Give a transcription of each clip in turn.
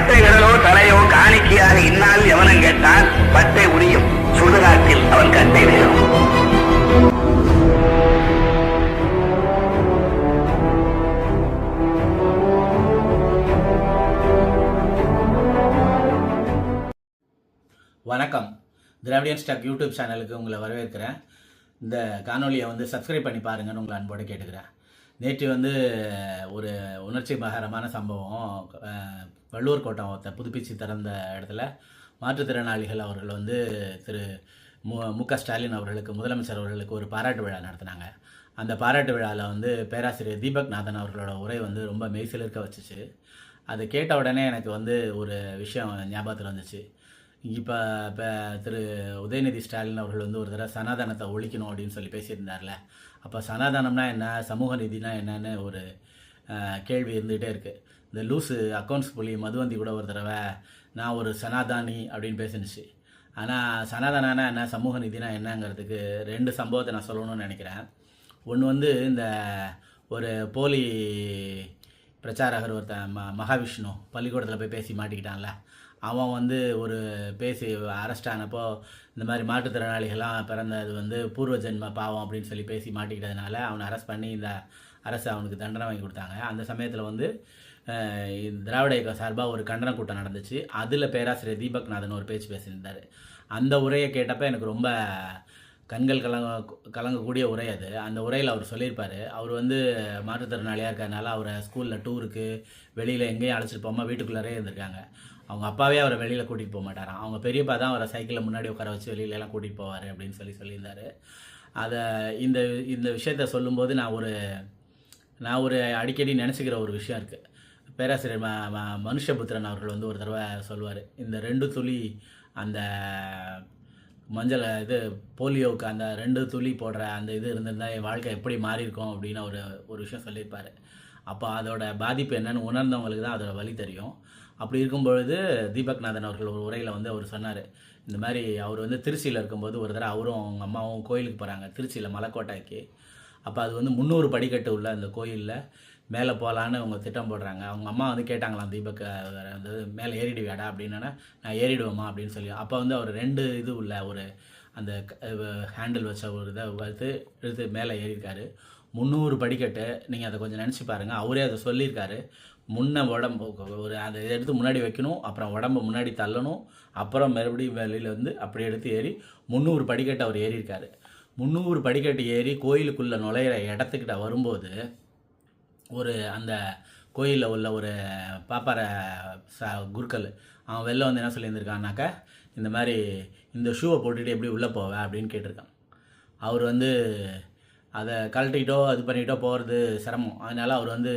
பட்டை விரலோ தலையோ காணிக்கையாக இந்நாள் எவனும் கேட்டால் பட்டை உரியும். சுடுகாட்டில் அவன் கட்டை விழும் வணக்கம். திராவிடியன் ஸ்டாக் யூடியூப் சேனலுக்கு உங்களை வரவேற்கிறேன். இந்த காணொலியை வந்து சப்ஸ்கிரைப் பண்ணி பாருங்கன்னு உங்களை அன்போடு கேட்டுக்கிறேன். நேற்று வந்து ஒரு உணர்ச்சி மகரமான சம்பவம். வள்ளுவர் கோட்டம் புதுப்பிச்சு திறந்த இடத்துல மாற்றுத்திறனாளிகள் அவர்கள் வந்து திரு மு மு க ஸ்டாலின் அவர்களுக்கு முதலமைச்சர் அவர்களுக்கு ஒரு பாராட்டு விழா நடத்தினாங்க. அந்த பாராட்டு விழாவில் வந்து பேராசிரியர் தீபக் நாதன் அவர்களோட உரை வந்து ரொம்ப மெய்சிலிருக்க வச்சுச்சு. அதை கேட்ட உடனே எனக்கு வந்து ஒரு விஷயம் ஞாபகத்தில் வந்துச்சு. இப்போ இப்போ திரு உதயநிதி ஸ்டாலின் அவர்கள் வந்து ஒரு தடவை சனாதனத்தை ஒழிக்கணும் அப்படின்னு சொல்லி பேசியிருந்தார்ல. அப்போ சனாதானம்னா என்ன? சமூக நீதினா என்னன்னு ஒரு கேள்வி இருந்துகிட்டே இருக்குது இந்த லூஸு அக்கௌண்ட்ஸ் புலி மதுவந்தி கூட ஒரு தடவை நான் ஒரு சனாதானி அப்படின்னு பேசினுச்சு. ஆனால் சனாதனா என்ன? சமூக நீதினா என்னங்கிறதுக்கு ரெண்டு சம்பவத்தை நான் சொல்லணும்னு நினைக்கிறேன். ஒன்று வந்து இந்த ஒரு போலி பிரச்சாரகர் ஒருத்தன் ம மகாவிஷ்ணு பள்ளிக்கூடத்தில் போய் பேசி மாட்டிக்கிட்டான்ல. அவன் வந்து ஒரு பேசி அரெஸ்ட் ஆனப்போ இந்த மாதிரி மாற்றுத்திறனாளிகள்லாம் பிறந்தது வந்து பூர்வ ஜென்ம பாவம் அப்படின்னு சொல்லி பேசி மாட்டிக்கிட்டதுனால அவனை அரெஸ்ட் பண்ணி இந்த அரசு அவனுக்கு தண்டனை வாங்கி கொடுத்தாங்க. அந்த சமயத்தில் வந்து திராவிட இயக்கம் சார்பாக ஒரு கண்டன கூட்டம் நடந்துச்சு. அதில் பேராசிரியர் தீபக் நாதன் ஒரு பேச்சு பேசியிருந்தார். அந்த உரையை கேட்டப்போ எனக்கு ரொம்ப கண்கள் கலங்க கலங்கக்கூடிய உரை அது. அந்த உரையில் அவர் சொல்லியிருப்பார். அவர் வந்து மாற்றுத்திறனாளியாக இருக்கிறனால அவரை ஸ்கூலில் டூருக்கு வெளியில் எங்கேயும் அழைச்சிட்டு போகாமல் வீட்டுக்குள்ளாரே இருந்திருக்காங்க. அவங்க அப்பாவே அவரை வெளியில் கூட்டிகிட்டு போக மாட்டாராம். அவங்க பெரியப்பா தான் அவரை சைக்கிளில் முன்னாடி உட்கார வச்சு வெளியில எல்லாம் கூட்டிகிட்டு போவார் அப்படின்னு சொல்லி சொல்லியிருந்தாரு. அதை இந்த இந்த விஷயத்த சொல்லும்போது நான் ஒரு நான் ஒரு அடிக்கடி நினச்சிக்கிற ஒரு விஷயம் இருக்குது பேராசிரியர் ம ம மனுஷபுத்திரன் அவர்கள் வந்து ஒரு தடவை சொல்லுவார். இந்த ரெண்டு துளி அந்த மஞ்சள் இது போலியோவுக்கு அந்த ரெண்டு துளி போடுற அந்த இது இருந்திருந்தா என் வாழ்க்கை எப்படி மாறி இருக்கும் அப்படின்னு ஒரு ஒரு விஷயம் சொல்லியிருப்பார். அப்போ அதோட பாதிப்பு என்னன்னு உணர்ந்தவங்களுக்கு தான் அதோட வழி தெரியும். அப்படி இருக்கும் பொழுது அவர்கள் ஒரு உரையில் வந்து அவர் சொன்னார் இந்த மாதிரி அவர் வந்து திருச்சியில் இருக்கும்போது ஒரு தடவை அவரும் அவங்க அம்மாவும் கோயிலுக்கு போகிறாங்க திருச்சியில் மலைக்கோட்டைக்கு. அப்போ அது வந்து முந்நூறு படிக்கட்டு உள்ள அந்த கோயிலில் மேலே போகலான்னு அவங்க திட்டம் போடுறாங்க. அவங்க அம்மா வந்து கேட்டாங்களாம் தீபக் அஹ், வந்து மேலே ஏறிடுவியாடா அப்படின்னா நான் ஏறிடுவேம்மா அப்படின்னு சொல்லி. அப்போ வந்து அவர் ரெண்டு இது உள்ள ஒரு அந்த ஹேண்டில் வச்ச ஒரு இதை வறுத்து எடுத்து மேலே ஏறியிருக்காரு. முந்நூறு படிக்கட்டு நீங்கள் அதை கொஞ்சம் நினச்சி பாருங்கள் அவரே அதை சொல்லியிருக்காரு. முன்ன உடம்பு ஒரு அதை எடுத்து முன்னாடி வைக்கணும் அப்புறம் உடம்பை முன்னாடி தள்ளணும் அப்புறம் மறுபடியும் வெளியில் வந்து அப்படி எடுத்து ஏறி முந்நூறு படிக்கட்டு அவர் ஏறியிருக்காரு. முந்நூறு படிக்கட்டு ஏறி கோயிலுக்குள்ளே நுழையிற இடத்துக்கிட்ட வரும்போது ஒரு அந்த கோயிலில் உள்ள ஒரு பாப்பார ச குருக்கள். அவன் வெளில வந்து என்ன சொல்லியிருந்திருக்கான்னாக்கா இந்த மாதிரி இந்த ஷூவை போட்டுட்டு எப்படி உள்ளே போவேன் அப்படின்னு கேட்டிருக்கான். அவர் வந்து அதை கழட்டிக்கிட்டோ இது பண்ணிக்கிட்டோ போகிறது சிரமம். அதனால் அவர் வந்து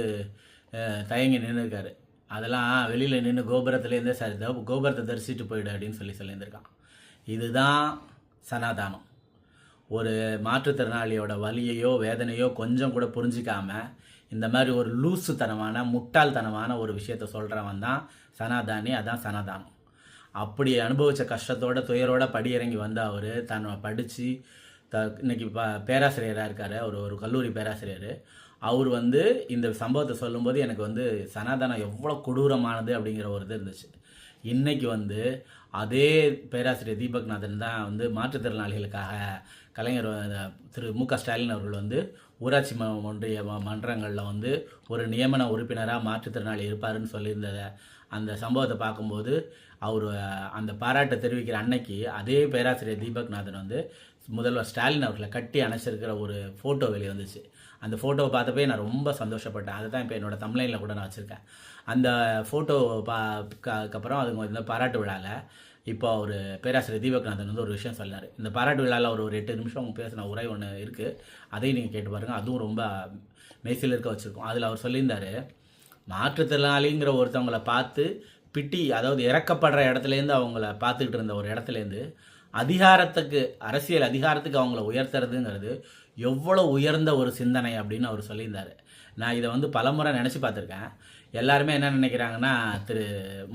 தயங்கி நின்றுருக்காரு அதெல்லாம் வெளியில் நின்று கோபுரத்துலேருந்தே சரி கோபுரத்தை தரிசிட்டு போயிடு அப்படின்னு சொல்லி சொல்லியிருந்திருக்கான். இதுதான் சனாதானம். ஒரு மாற்றுத்திறனாளியோட வலியையோ வேதனையோ கொஞ்சம் கூட புரிஞ்சிக்காமல் இந்த மாதிரி ஒரு லூசுத்தனமான முட்டாள்தனமான ஒரு விஷயத்த சொல்கிறவன் தான் சனாதானி அதான் சனாதானம். அப்படி அனுபவித்த கஷ்டத்தோட துயரோட படியிறங்கி வந்த அவர் தன்னை படித்து த இன்னைக்கு ப பேராசிரியராக இருக்கார் ஒரு ஒரு கல்லூரி பேராசிரியர். அவர் வந்து இந்த சம்பவத்தை சொல்லும்போது எனக்கு வந்து சனாதனம் எவ்வளோ கொடூரமானது அப்படிங்கிற ஒரு இது இருந்துச்சு. இன்றைக்கி வந்து அதே பேராசிரியர் தீபக்நாதன் தான் வந்து மாற்றுத்திறனாளிகளுக்காக கலைஞர் திரு மு க. ஸ்டாலின் அவர்கள் வந்து ஊராட்சி ம ஒன்றிய மன்றங்களில் வந்து ஒரு நியமன உறுப்பினராக மாற்றுத்திறனாளி இருப்பாருன்னு சொல்லியிருந்த அந்த சம்பவத்தை பார்க்கும்போது அவர் அந்த பாராட்டை தெரிவிக்கிற அன்னைக்கு அதே பேராசிரியர் தீபக்நாதன் வந்து முதல்வர் ஸ்டாலின் அவர்களை கட்டி அணைச்சிருக்கிற ஒரு ஃபோட்டோ வெளியே வந்துச்சு. அந்த ஃபோட்டோவை பார்த்தப்பே நான் ரொம்ப சந்தோஷப்பட்டேன். அதை தான் இப்போ என்னோட தமிழ்லைனில் கூட நான் வச்சுருக்கேன். அந்த ஃபோட்டோ பா அப்புறம் அது இந்த பாராட்டு விழாவில் இப்போ ஒரு பேராசிரியர் தீபகநாதன் வந்து ஒரு விஷயம் சொன்னார். இந்த பாராட்டு விழாவில் ஒரு ஒரு எட்டு நிமிஷம் அவங்க பேசின உரை ஒன்று இருக்குது அதையும் நீங்கள் கேட்டு பாருங்கள் அதுவும் ரொம்ப மெய்சில் இருக்க வச்சுருக்கோம். அதில் அவர் சொல்லியிருந்தார் மாற்றுத்திறனாளிங்கிற ஒருத்தவங்கள பார்த்து பிட்டி அதாவது இறக்கப்படுற இடத்துலேருந்து அவங்கள பார்த்துக்கிட்டு இருந்த ஒரு இடத்துலேருந்து அதிகாரத்துக்கு அரசியல் அதிகாரத்துக்கு அவங்கள உயர்த்துறதுங்கிறது எவ்வளோ உயர்ந்த ஒரு சிந்தனை அப்படின்னு அவர் சொல்லியிருந்தார். நான் இதை வந்து பலமுறை நினச்சி பார்த்துருக்கேன். எல்லாருமே என்ன நினைக்கிறாங்கன்னா திரு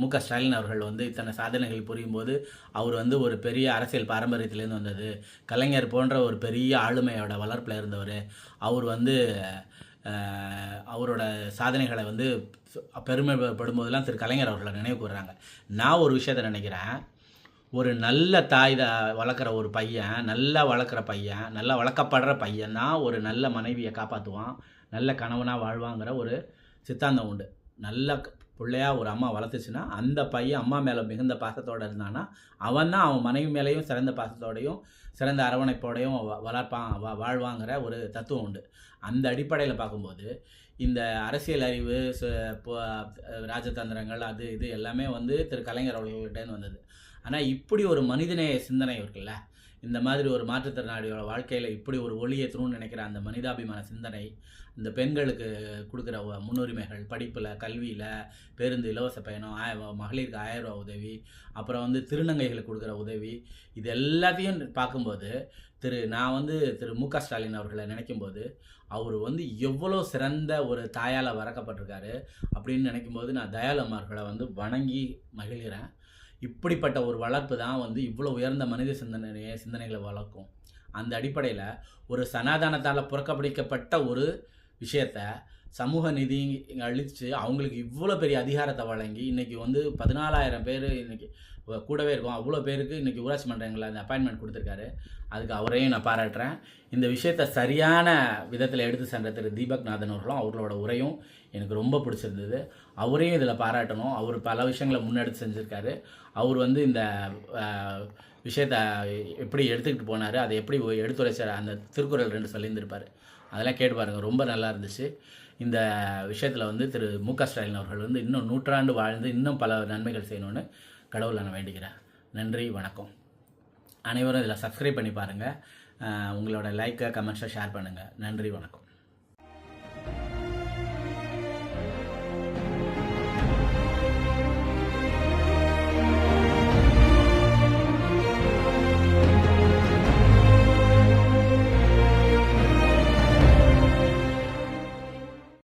மு க ஸ்டாலின் அவர்கள் வந்து இத்தனை சாதனைகள் புரியும் போது அவர் வந்து ஒரு பெரிய அரசியல் பாரம்பரியத்திலேருந்து வந்தது. கலைஞர் போன்ற ஒரு பெரிய ஆளுமையோட வளர்ப்பில் இருந்தவர். அவர் வந்து அவரோட சாதனைகளை வந்து பெருமைப்படும் போதெல்லாம் திரு கலைஞர் அவர்களை நினைவு கூறுறாங்க நான் ஒரு விஷயத்தை நினைக்கிறேன். ஒரு நல்ல தாய் வளர்க்குற ஒரு பையன் நல்லா வளர்க்குற பையன் நல்லா வளர்க்கப்படுற பையன் தான் ஒரு நல்ல மனைவியை காப்பாற்றுவான் நல்ல கணவனாக வாழ்வாங்கிற ஒரு சித்தாந்தம் உண்டு. நல்ல பிள்ளையாக பிள்ளையா ஒரு அம்மா வளர்த்துச்சுன்னா அந்த பையன் அம்மா மேலே மிகுந்த பாசத்தோடு இருந்தான்னா அவன் தான் அவன் மனைவி மேலேயும் சிறந்த பாசத்தோடையும் சிறந்த அரவணைப்போடையும் வளர்ப்பான் வா வாழ்வாங்கிற ஒரு தத்துவம் உண்டு. அந்த அடிப்படையில் பார்க்கும்போது இந்த அரசியல் அறிவு ராஜதந்திரங்கள் அது இது எல்லாமே வந்து திரு கலைஞர் அவர்கள்ட்டேருந்து வந்தது. ஆனால் இப்படி ஒரு மனிதநேய சிந்தனை இருக்குல்ல? இந்த மாதிரி ஒரு மாற்றுத்திறனாளியோட வாழ்க்கையில் இப்படி ஒரு ஒளியேற்றணும்னு நினைக்கிற அந்த மனிதாபிமான சிந்தனை இந்த பெண்களுக்கு கொடுக்குற முன்னுரிமைகள் படிப்பில் கல்வியில் பேருந்து இலவச பயணம் ஆய மகளிருக்கு ஆயிரம் ரூபா உதவி அப்புறம் வந்து திருநங்கைகளுக்கு கொடுக்குற உதவி இது எல்லாத்தையும் பார்க்கும்போது திரு நான் வந்து திரு மு க ஸ்டாலின் அவர்களை நினைக்கும்போது அவர் வந்து எவ்வளோ சிறந்த ஒரு தாயால் வறக்கப்பட்டிருக்காரு அப்படின்னு நினைக்கும்போது நான் தயாளம்மார்களை வந்து வணங்கி மகிழ்கிறேன். இப்படிப்பட்ட ஒரு வளர்ப்பு தான் வந்து இவ்வளோ உயர்ந்த மனித சிந்தனையை சிந்தனைகளை வளர்க்கும். அந்த அடிப்படையில் ஒரு சனாதானத்தால் புறக்கப்பிடிக்கப்பட்ட ஒரு விஷயத்த சமூக நிதி அழித்து அவங்களுக்கு இவ்வளோ பெரிய அதிகாரத்தை வழங்கி இன்றைக்கி வந்து பதினாலாயிரம் பேர் இன்றைக்கி கூடவே இருக்கும். அவ்வளோ பேருக்கு இன்றைக்கி ஊராட்சி மன்றங்களில் அந்த அப்பாயின்மெண்ட் கொடுத்துருக்காரு. அதுக்கு அவரையும் நான் பாராட்டுறேன். இந்த விஷயத்தை சரியான விதத்தில் எடுத்து சென்ற திரு தீபக் நாதன் அவர்களும் அவர்களோட உரையும் எனக்கு ரொம்ப பிடிச்சிருந்தது. அவரையும் இதில் பாராட்டணும். அவர் பல விஷயங்களை முன்னெடுத்து செஞ்சுருக்காரு. அவர் வந்து இந்த விஷயத்தை எப்படி எடுத்துக்கிட்டு போனார் அதை எப்படி எடுத்துரைச்சார் அந்த திருக்குறள் ரெண்டு சொல்லியிருந்திருப்பார். அதெல்லாம் கேட்டு பாருங்கள் ரொம்ப நல்லா இருந்துச்சு. இந்த விஷயத்தில் வந்து திரு மு க ஸ்டாலின் அவர்கள் வந்து இன்னும் நூற்றாண்டு வாழ்ந்து இன்னும் பல நன்மைகள் செய்யணும்னு கடவுளை நான் வேண்டிக்கிறேன் நன்றி வணக்கம். அனைவரும் இதில் சப்ஸ்கிரைப் பண்ணி பாருங்கள் உங்களோட லைக்கை கமெண்ட்ஸை ஷேர் பண்ணுங்கள் நன்றி வணக்கம்.